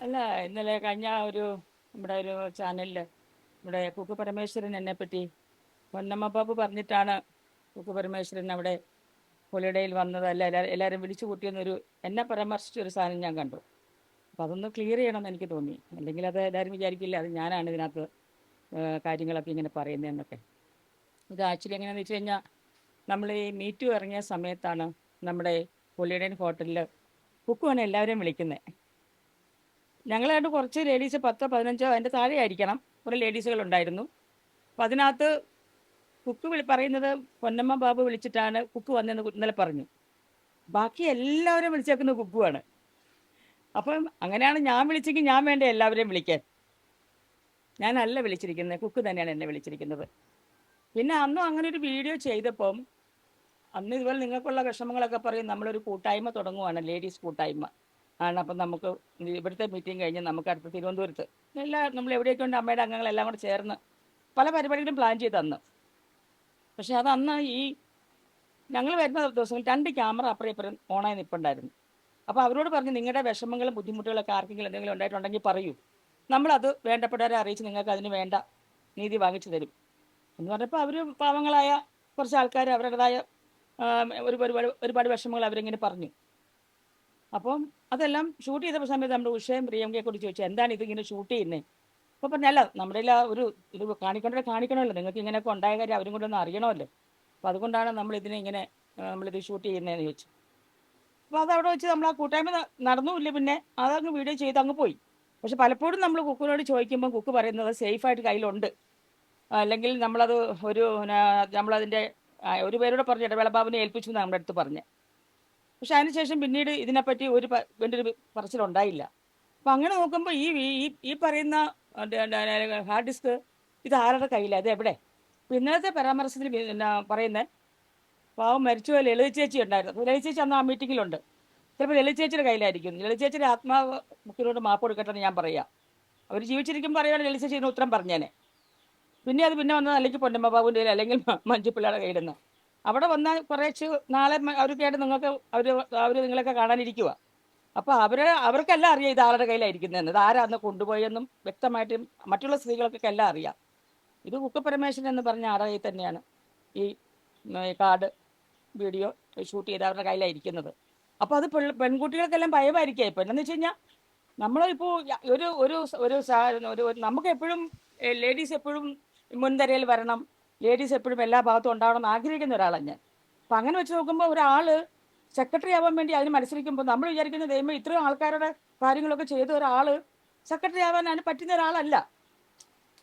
അല്ല ഇന്നലെ കഴിഞ്ഞ ഒരു നമ്മുടെ ഒരു ചാനലിൽ നമ്മുടെ കുക്കു പരമേശ്വരൻ എന്നെ പറ്റി പൊന്നമ്മ ബാബു പറഞ്ഞിട്ടാണ് കുക്കു പരമേശ്വരൻ അവിടെ ഹോളിഡേയിൽ വന്നത്. അല്ല എല്ലാവരും എല്ലാവരും വിളിച്ചു കൂട്ടിയെന്നൊരു എന്നെ പരാമർശിച്ച ഒരു സാധനം ഞാൻ കണ്ടു. അപ്പം അതൊന്ന് ക്ലിയർ ചെയ്യണമെന്ന് എനിക്ക് തോന്നി. അല്ലെങ്കിൽ അത് എല്ലാവരും വിചാരിക്കില്ല അത് ഞാനാണ് ഇതിനകത്ത് കാര്യങ്ങളൊക്കെ ഇങ്ങനെ പറയുന്നതെന്നൊക്കെ ഇത് ആക്ച്വലി എങ്ങനെയാണെന്ന് വെച്ച് കഴിഞ്ഞാൽ നമ്മൾ ഈ മീറ്റു ഇറങ്ങിയ സമയത്താണ് നമ്മുടെ ഹോളിഡേ ഹോട്ടലിൽ കുക്കുവാണ് എല്ലാവരെയും വിളിക്കുന്നത് ഞങ്ങളായിട്ട് കുറച്ച് ലേഡീസ് പത്തോ പതിനഞ്ചോ അതിന്റെ താഴെ ആയിരിക്കണം കുറേ ലേഡീസുകൾ ഉണ്ടായിരുന്നു അപ്പം അതിനകത്ത് കുക്ക് വിളി പറയുന്നത് പൊന്നമ്മ ബാബു വിളിച്ചിട്ടാണ് കുക്ക് വന്നതെന്ന് ഇന്നലെ പറഞ്ഞു. ബാക്കി എല്ലാവരും വിളിച്ചേക്കുന്നത് കുക്കുവാണ്. അപ്പം അങ്ങനെയാണ് ഞാൻ വിളിച്ചെങ്കിൽ ഞാൻ വേണ്ട എല്ലാവരെയും വിളിക്കാൻ. ഞാനല്ല വിളിച്ചിരിക്കുന്നത് കുക്ക് തന്നെയാണ് എന്നെ വിളിച്ചിരിക്കുന്നത്. പിന്നെ അന്നും അങ്ങനെ ഒരു വീഡിയോ ചെയ്തപ്പം അന്ന് ഇതുപോലെ നിങ്ങൾക്കുള്ള വിഷമങ്ങളൊക്കെ പറയും നമ്മളൊരു കൂട്ടായ്മ തുടങ്ങുവാണ് ലേഡീസ് കൂട്ടായ്മ. ആണ്. അപ്പം നമുക്ക് ഇവിടുത്തെ മീറ്റിംഗ് കഴിഞ്ഞ് നമുക്ക് അടുത്ത തിരുവനന്തപുരത്ത് എല്ലാ നമ്മൾ എവിടെയൊക്കെ ഉണ്ട് അമ്മയുടെ അംഗങ്ങളെല്ലാം കൂടെ ചേർന്ന് പല പരിപാടികളും പ്ലാൻ ചെയ്ത് തന്നു. പക്ഷെ അത് അന്ന് ഈ ഞങ്ങൾ വരുന്ന ദിവസങ്ങളിൽ രണ്ട് ക്യാമറ അപ്പുറം ഇപ്പുറം ഓണായി നിൽപ്പുണ്ടായിരുന്നു അപ്പോൾ അവരോട് പറഞ്ഞ് നിങ്ങളുടെ വിഷമങ്ങളും ബുദ്ധിമുട്ടുകളൊക്കെ ആർക്കെങ്കിലും എന്തെങ്കിലും ഉണ്ടായിട്ടുണ്ടെങ്കിൽ പറയൂ. നമ്മളത് വേണ്ടപ്പെട്ടവരെ അറിയിച്ച് നിങ്ങൾക്ക് അതിന് വേണ്ട നീതി വാങ്ങിച്ചു തരും. എന്ന് പറഞ്ഞപ്പോൾ അവർ പാവങ്ങളായ കുറച്ച് ആൾക്കാർ അവരുടേതായ ഒരു ഒരുപാട് ഒരുപാട് വിഷമങ്ങൾ അവരിങ്ങനെ പറഞ്ഞു. അപ്പം അതെല്ലാം ഷൂട്ട് ചെയ്ത സമയത്ത് നമ്മുടെ ഉഷയും പ്രിയങ്കയെ കൂടി ചോദിച്ചു എന്താണ് ഇതിങ്ങനെ ഷൂട്ട് ചെയ്യുന്നത് അപ്പോൾ പറഞ്ഞല്ല നമ്മുടെ ആ ഒരു ഇത് കാണിക്കേണ്ടത് കാണിക്കണമല്ലോ. നിങ്ങൾക്ക് ഇങ്ങനെയൊക്കെ ഉണ്ടായ കാര്യം അവരും കൂടെ ഒന്ന് അറിയണമല്ലോ. അപ്പോൾ അതുകൊണ്ടാണ് നമ്മൾ ഇതിനെ ഇങ്ങനെ നമ്മളിത് ഷൂട്ട് ചെയ്യുന്നതെന്ന് ചോദിച്ചു അപ്പോൾ അതവിടെ വെച്ച് നമ്മൾ ആ കൂട്ടായ്മ നടന്നു നടന്നുമില്ല പിന്നെ അതങ്ങ് വീഡിയോ ചെയ്ത് അങ്ങ് പോയി. പക്ഷെ പലപ്പോഴും നമ്മൾ കുക്കിനോട് ചോദിക്കുമ്പോൾ കുക്ക് പറയുന്നത് സേഫായിട്ട് കയ്യിലുണ്ട്. അല്ലെങ്കിൽ നമ്മളത് ഒരു നമ്മളതിന്റെ ഒരു പേരോട് പറഞ്ഞു ഇടവേളബാബുനെ ഏൽപ്പിച്ചു എന്ന് നമ്മുടെ അടുത്ത് പറഞ്ഞ് പക്ഷെ അതിനുശേഷം പിന്നീട് ഇതിനെപ്പറ്റി ഒരു ഇതിന്റെ ഒരു പറച്ചിലുണ്ടായില്ല അപ്പം അങ്ങനെ നോക്കുമ്പോൾ ഈ ഈ പറയുന്ന ഹാർഡ് ഡിസ്ക് ഇത് ആരുടെ കയ്യിലാണ് അത് എവിടെ? ഇന്നലത്തെ പരാമർശത്തിൽ പിന്നെ പറയുന്നത് പാവം മരിച്ചുപോയ ലളിത ചേച്ചി ഉണ്ടായിരുന്നു. ലളിത ചേച്ചി അന്ന് ആ മീറ്റിങ്ങിലുണ്ട്. ചിലപ്പോൾ ലളിത ചേച്ചിയുടെ കയ്യിലായിരിക്കും. ലളിത ചേച്ചിയുടെ ആത്മാവ് മുഖ്യനോട് മാപ്പ് കൊടുക്കട്ടെ ഞാൻ പറയാം. അവർ ജീവിച്ചിരിക്കുമ്പോൾ പറയുകയാണെങ്കിൽ ലളിത ചേച്ചി ഇതിന് ഉത്തരം പറഞ്ഞേനെ. പിന്നെ അത് പിന്നെ വന്നത് അല്ലെങ്കിൽ പൊന്നമ്മ ബാബുവിന്റെ അല്ലെങ്കിൽ മഞ്ജുപ്പിള്ളയുടെ കയ്യിലെന്ന് അവിടെ വന്നാൽ കുറേച്ച് നാളെ അവർക്കായിട്ട് നിങ്ങൾക്ക് അവർ അവർ നിങ്ങളൊക്കെ കാണാനിരിക്കുക അപ്പോൾ അവർ അവർക്കെല്ലാം അറിയാം ഇത് ആരുടെ കയ്യിലായിരിക്കുന്നതെന്ന് ഇത് ആരാന്ന് കൊണ്ടുപോയെന്നും വ്യക്തമായിട്ടും മറ്റുള്ള സ്ത്രീകൾക്കൊക്കെ എല്ലാം അറിയാം. ഇത് കുക്ക പരമേശ്വരൻ എന്ന് പറഞ്ഞ ആരുടെ കയ്യിൽ തന്നെയാണ് ഈ കാർഡ് വീഡിയോ ഷൂട്ട് ചെയ്ത് അവരുടെ കയ്യിലായിരിക്കുന്നത്. അപ്പോൾ അത് പെൺകുട്ടികൾക്കെല്ലാം ഭയമായിരിക്കുക ഇപ്പൊ. എന്താണെന്ന് വെച്ച് കഴിഞ്ഞാൽ നമ്മളിപ്പോൾ ഒരു ഒരു ഒരു നമുക്ക് എപ്പോഴും ലേഡീസ് എപ്പോഴും മുൻനിരയിൽ വരണം. ലേഡീസ് എപ്പോഴും എല്ലാ ഭാഗത്തും ഉണ്ടാവണം എന്ന് ആഗ്രഹിക്കുന്ന ഒരാളാണ് ഞാൻ. അപ്പം അങ്ങനെ വെച്ച് നോക്കുമ്പോൾ ഒരാൾ സെക്രട്ടറി ആവാൻ വേണ്ടി അതിന് മത്സരിക്കുമ്പോൾ നമ്മൾ വിചാരിക്കുന്ന ദൈവം ഇത്രയും ആൾക്കാരുടെ കാര്യങ്ങളൊക്കെ ചെയ്ത ഒരാൾ സെക്രട്ടറി ആവാൻ അതിന് പറ്റുന്ന ഒരാളല്ല.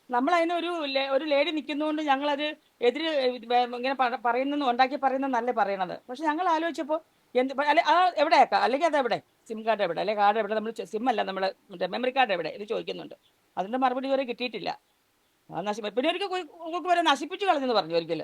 നമ്മൾ അതിനൊരു ഒരു ലേഡി നിൽക്കുന്നതുകൊണ്ട് ഞങ്ങളത് എതിര് ഇങ്ങനെ പ- ഉണ്ടാക്കി പറയുന്ന നല്ല പറയണത്. പക്ഷെ ഞങ്ങൾ ആലോചിച്ചപ്പോൾ എന്ത് അല്ലെ ആ എവിടെയാക്കാം? അല്ലെങ്കിൽ അത് എവിടെ? സിം കാർഡ് എവിടെ? അല്ലെങ്കിൽ കാർഡ് എവിടെ? നമ്മൾ സിം അല്ല നമ്മൾ മെമ്മറി കാർഡ് എവിടെ? ഇത് ചോദിക്കുന്നുണ്ട്. അതിന്റെ മറുപടി വരെ കിട്ടിയിട്ടില്ല. ആ നശി പിന്നെ ഒരിക്കൽ കുക്ക് വരെ നശിപ്പിച്ചു കളഞ്ഞെന്ന് പറഞ്ഞു ഒരിക്കൽ